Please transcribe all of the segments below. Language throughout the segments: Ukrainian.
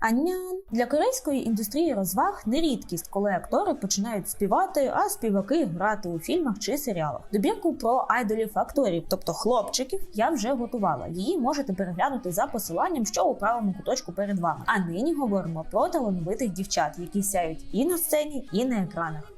Анян для корейської індустрії розваг не рідкість, коли актори починають співати, а співаки грати у фільмах чи серіалах. Добірку про айдолів акторів, тобто хлопчиків, я вже готувала. Її можете переглянути за посиланням, що у правому куточку перед вами. А нині говоримо про талановитих дівчат, які сяють і на сцені, і на екранах.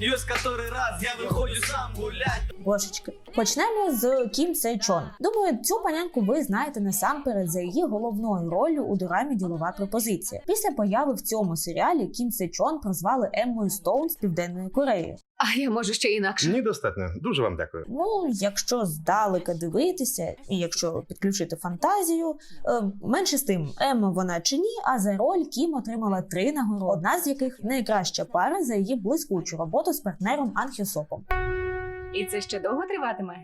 Ее с который раз я виходжу сам гулять Божечки. Почнемо з Кім Се Чон. Думаю, цю панянку ви знаєте насамперед за її головною ролью у дорамі Ділова пропозиція. Після появи в цьому серіалі Кім Се Чон прозвали Еммою Стоун з Південної Кореї. А я можу ще інакше. Ні, достатньо. Дуже вам дякую. Ну, якщо здалека дивитися, і якщо підключити фантазію, е, менше з тим, Емма вона чи ні, а за роль Кім отримала три нагороди, одна з яких найкраща пара за її блискучу роботу з партнером Анхісопом. І це ще довго триватиме?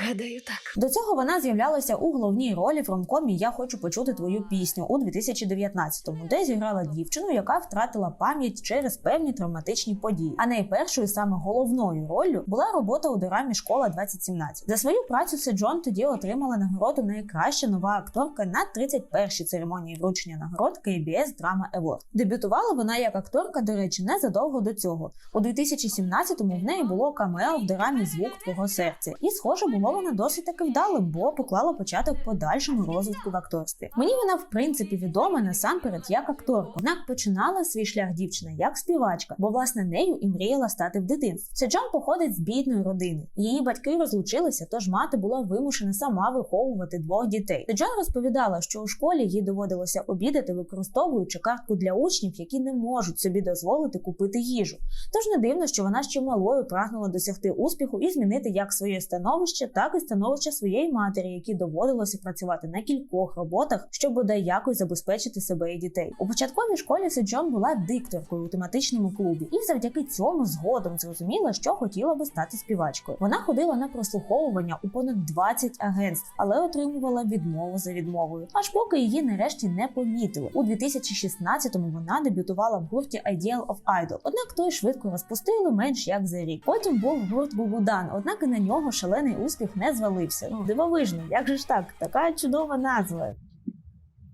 Гадаю, так. До цього вона з'являлася у головній ролі в ромкомі Я хочу почути твою пісню у 2019-му, де зіграла дівчину, яка втратила пам'ять через певні травматичні події. А найпершою саме головною роллю була робота у дорамі Школа 2017. За свою працю Седжон тоді отримала нагороду найкраща нова акторка на 31-й церемонії вручення нагород KBS Drama Award. Дебютувала вона як акторка, до речі, незадовго до цього. У 2017-му в неї було камео в дорамі Звук твого серця, і схоже було вона досить таки вдалим, бо поклала початок подальшому розвитку в акторстві. Мені вона в принципі відома насамперед як акторка. Однак починала свій шлях дівчина як співачка, бо власне нею і мріяла стати в дитинстві. Седжан походить з бідної родини. Її батьки розлучилися, тож мати була вимушена сама виховувати двох дітей. Седжан розповідала, що у школі їй доводилося обідати, використовуючи картку для учнів, які не можуть собі дозволити купити їжу. Тож не дивно, що вона ще малою прагнула досягти успіху і змінити як своє становище, так і становище своєї матері, якій доводилося працювати на кількох роботах, щоб бодай якось забезпечити себе і дітей. У початковій школі Седжон була дикторкою у тематичному клубі, і завдяки цьому згодом зрозуміла, що хотіла би стати співачкою. Вона ходила на прослуховування у понад 20 агентств, але отримувала відмову за відмовою. Аж поки її нарешті не помітили. У 2016-му вона дебютувала в гурті Ideal of Idol. Однак той швидко розпустили менш як за рік. Потім був гурт Бубудан, однак і на нього шалений успіх не звалився. Ну дивовижно, як же ж так? Така чудова назва.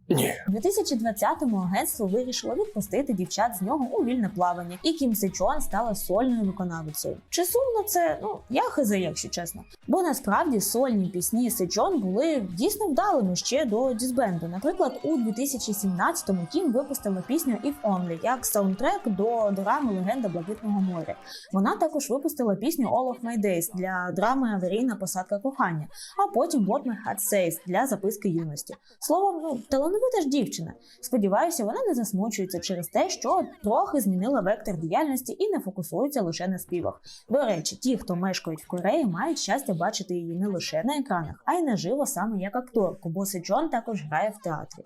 Ні. У 2020-му агентство вирішило відпустити дівчат з нього у вільне плавання, і Кім Сечуан стала сольною виконавицею. Чи сумно це? Ну я хизе, якщо чесно. Бо насправді сольні пісні Сечон були дійсно вдалими ще до дізбенду. Наприклад, у 2017-му Кім випустила пісню If Only як саундтрек до драми Легенда Блакитного моря. Вона також випустила пісню All of My Days для драми Аварійна посадка кохання, а потім What My Heart Says для записки юності. Словом, ну талановита ж дівчина. Сподіваюся, вона не засмучується через те, що трохи змінила вектор діяльності і не фокусується лише на співах. До речі, ті, хто мешкають в Кореї, мають щастя бачити її не лише на екранах, а й наживо саме як акторку, бо Сечон також грає в театрі.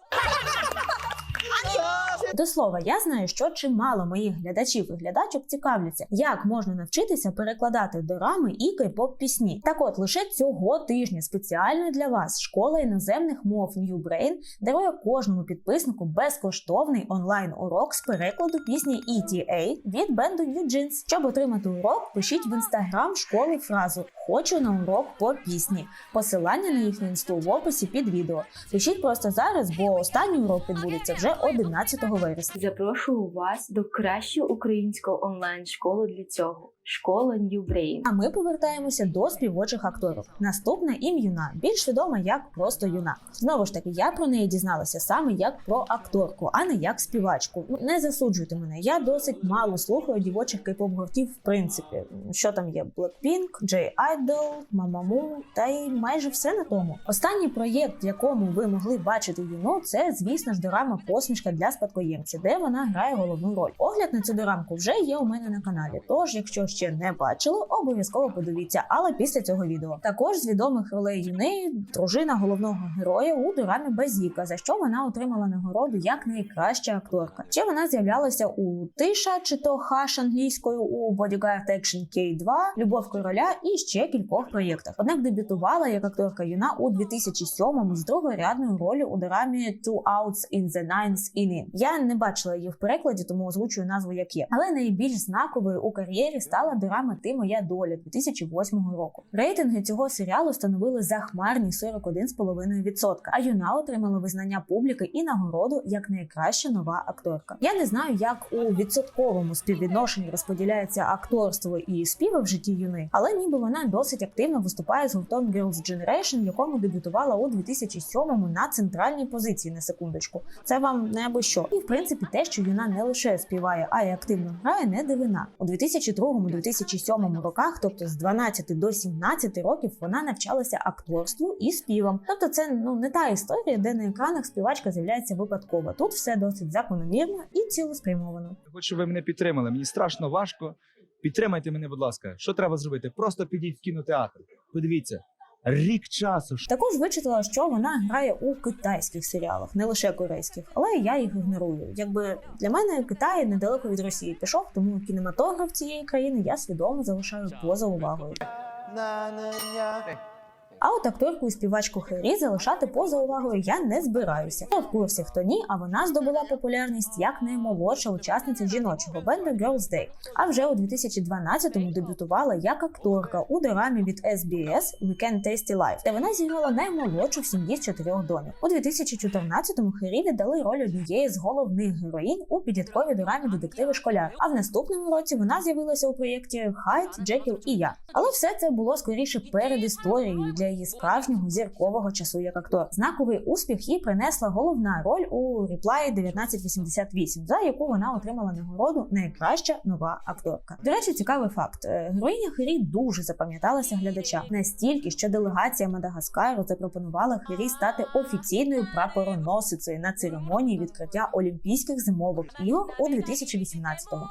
До слова, я знаю, що чимало моїх глядачів і глядачок цікавляться, як можна навчитися перекладати дорами і кей-поп пісні. Так от лише цього тижня спеціально для вас школа іноземних мов New Brain дарує кожному підписнику безкоштовний онлайн урок з перекладу пісні ETA від бенду New Jeans. Щоб отримати урок, пишіть в інстаграм школи фразу Хочу на урок по пісні. Посилання на їхню інсту в описі під відео. Пишіть просто зараз, бо останній урок відбудеться вже 11 вересня. Запрошую вас до кращої української онлайн-школи для цього. Школа New Brain. А ми повертаємося до співочих акторів. Наступна ім Юна, більш відома як просто Юна. Знову ж таки, я про неї дізналася саме як про акторку, а не як співачку. Ну, Не засуджуйте мене. Я досить мало слухаю дівочих кей-поп гуртів, в принципі. Що там є? Blackpink, J Idol, Mamamoo, та й майже все на тому. Останній проєкт, в якому ви могли бачити юну, це, звісно ж, дорама посмішка для спадкоємця, де вона грає головну роль. Огляд на цю дорамку вже є у мене на каналі. Тож, якщо ще не бачили, обов'язково подивіться, але після цього відео. Також з відомих ролей юни дружина головного героя у дорамі Базіка, за що вона отримала нагороду як найкраща акторка. Ще вона з'являлася у Тиша чи то Хаш англійською у Bodyguard Action K2, Любов короля і ще кількох проєктах. Однак дебютувала як акторка юна у 2007-му з другорядною ролью у дорамі Two Outs in the Nines in. Я не бачила її в перекладі, тому озвучую назву як є. Але найбільш знаковою у кар'єрі стала стала дорама Ти моя доля 2008 року. Рейтинги цього серіалу становили захмарні 41,5%, а юна отримала визнання публіки і нагороду як найкраща нова акторка. Я не знаю, як у відсотковому співвідношенні розподіляється акторство і співи в житті юни, але ніби вона досить активно виступає з гуртом Girls' Generation, якому дебютувала у 2007-му на центральній позиції на секундочку. Це вам не або що. І в принципі те, що юна не лише співає, а й активно грає, не дивина. У 2002-2007 роках, тобто з 12 до 17 років, вона навчалася акторству і співам. Тобто, це ну не та історія, де на екранах співачка з'являється випадково. Тут все досить закономірно і цілеспрямовано. Хочу, щоб ви мене підтримали. Мені страшно важко. Підтримайте мене, будь ласка. Що треба зробити? Просто підіть в кінотеатр. Подивіться, рік часу. Також вичитала, що вона грає у китайських серіалах, не лише корейських, але я їх ігнорую. Якби для мене Китай недалеко від Росії пішов, тому кінематограф цієї країни я свідомо залишаю поза увагою. А от акторку і співачку Хері залишати поза увагою я не збираюся. Я в курсі, хто ні, а вона здобула популярність як наймолодша учасниця жіночого бенду Girls Day. А вже у 2012-му дебютувала як акторка у дорамі від SBS Weekend Tasty Life, де вона зіграла наймолодшу в сім'ї з чотирьох доньок. У 2014-му Хері віддали роль однієї з головних героїнь у підлітковій дорамі детективи школяр. А в наступному році вона з'явилася у проєкті Хайд, Джекіл і я. Але все це було скоріше перед історією для її справжнього зіркового часу як актор. Знаковий успіх їй принесла головна роль у Reply 1988, за яку вона отримала нагороду найкраща нова акторка. До речі, цікавий факт: Е, героїня Хері дуже запам'яталася глядачам настільки, що делегація Мадагаскару запропонувала Хері стати офіційною прапороносицею на церемонії відкриття Олімпійських зимових ігор у 2018-му.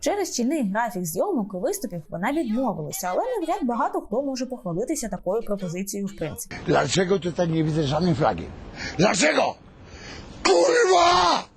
Через щільний графік зйомок і виступів вона відмовилася, але навряд багато хто може похвалитися такою пропозицією в принципі. Dlaczego tutaj nie widzę żadnej flagi? Dlaczego? Kurwa!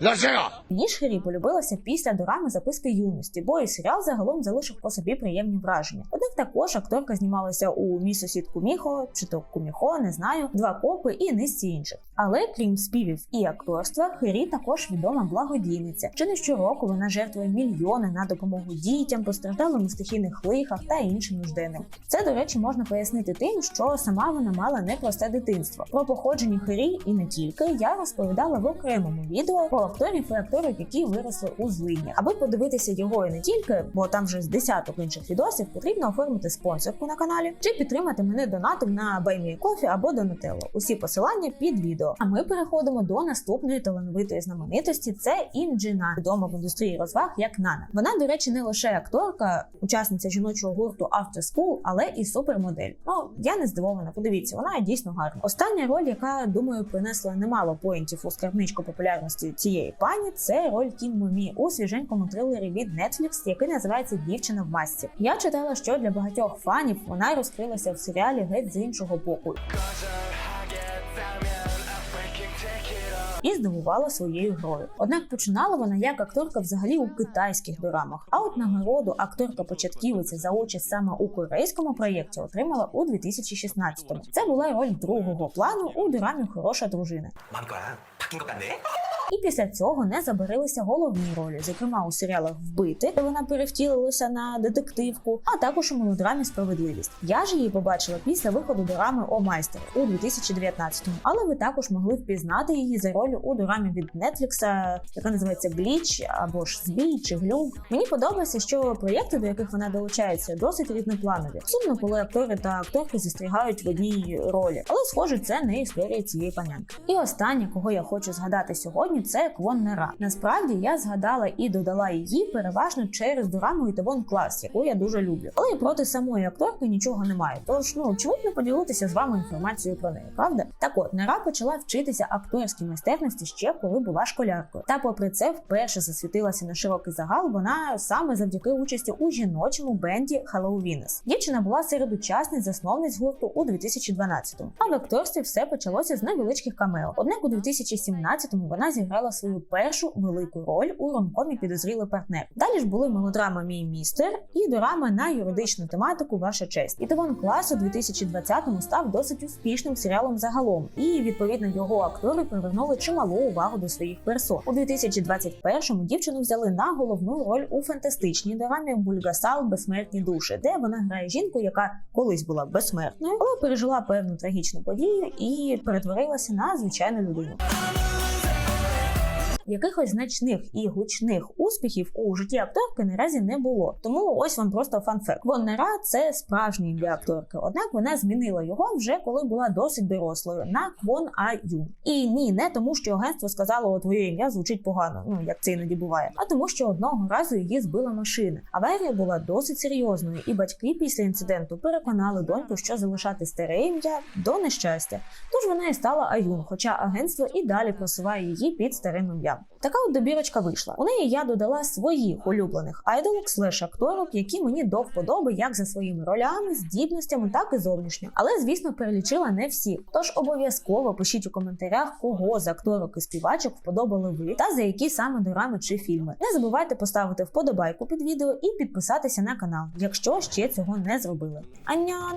Dlaczego? Мені ж Хері полюбилася після дорами записки юності, бо і серіал загалом залишив по собі приємні враження. Однак також акторка знімалася у мій сусід Куміхо, чи то Куміхо, не знаю, два копи і низці інших. Але крім співів і акторства, Хері також відома благодійниця. Чи не щороку вона жертвує мільйони на допомогу дітям, постраждалим у стихійних лихах та іншим нужденним. Це, до речі, можна пояснити тим, що сама вона мала непросте дитинство. Про походження Хері і не тільки я розповідала в окремому відео про акторів і акторів, які виросли у злині. Аби подивитися його і не тільки, бо там вже з десяток інших відосів, потрібно оформити спонсорку на каналі чи підтримати мене донатом на BuyMeCoffee або Donatello. Усі посилання під відео. А ми переходимо до наступної талановитої знаменитості. Це Інджина, відома в індустрії розваг як Нана. Вона, до речі, не лише акторка, учасниця жіночого гурту After School, але і супермодель. Ну я не здивована. Подивіться, вона дійсно гарна. Остання роль, яка думаю, принесла немало поінтів у скарбничку популярності цієї пані, це роль Кім Момі у свіженькому трилері від Netflix, який називається Дівчина в масці. Я читала, що для багатьох фанів вона розкрилася в серіалі геть з іншого боку. І здивувала своєю грою. Однак починала вона як акторка взагалі у китайських дорамах. А от нагороду акторка початківиця за участь саме у корейському проєкті отримала у 2016-му. Це була роль другого плану у дорамі Хороша дружина. І після цього не забарилися головні ролі, зокрема у серіалах Вбити, де вона перевтілилася на детективку, а також у мелодрамі Справедливість. Я ж її побачила після виходу дорами О майстер у 2019-му, але ви також могли впізнати її за роль у дорамі від Нетфлікса, яка називається Бліч або ж збій чи глюм. Мені подобається, що проєкти, до яких вона долучається, досить різнопланові. Сумно, коли актори та акторки застрягають в одній ролі, але схоже, це не історія цієї панянки. І останнє, кого я хочу згадати сьогодні це Квон Нера. Насправді я згадала і додала її переважно через дораму Ітавон Клас, яку я дуже люблю. Але і проти самої акторки нічого немає. Тож ну чому б не поділитися з вами інформацією про неї, правда? Так от Нера почала вчитися акторській майстерності ще коли була школяркою. Та попри це вперше засвітилася на широкий загал. Вона саме завдяки участі у жіночому бенді Venus. Дівчина була серед учасниць засновниць гурту у 2012-му. А в акторстві все почалося з невеличких камео. Однак у 2017-му вона зіграла зіграла свою першу велику роль у ромкомі Підозрілий партнер. Далі ж були мелодрама Мій містер і дорама на юридичну тематику Ваша честь. І Італон клас у 2020-му став досить успішним серіалом загалом, і відповідно його актори привернули чималу увагу до своїх персон. У 2021-му дівчину взяли на головну роль у фантастичній дорамі Бульгасал Безсмертні душі, де вона грає жінку, яка колись була безсмертною, але пережила певну трагічну подію і перетворилася на звичайну людину. Якихось значних і гучних успіхів у житті акторки наразі не було. Тому ось вам просто фанфект. Вон Нера це справжнє ім'я акторки. Однак вона змінила його вже коли була досить дорослою на Квон А Юн. І ні, не тому, що агентство сказало, о, твоє ім'я звучить погано, ну як це іноді буває, а тому, що одного разу її збила машина. Аварія була досить серйозною, і батьки після інциденту переконали доньку, що залишати старе ім'я до нещастя. Тож вона і стала Аюн, хоча агентство і далі просуває її під старим ім'ям. Така от добірочка вийшла. У неї я додала своїх улюблених айдолок слеш акторок, які мені до вподоби як за своїми ролями, здібностями, так і зовнішньо. Але звісно перелічила не всі. Тож обов'язково пишіть у коментарях, кого з акторок і співачок вподобали ви та за які саме дорами чи фільми. Не забувайте поставити вподобайку під відео і підписатися на канал, якщо ще цього не зробили. Аньян!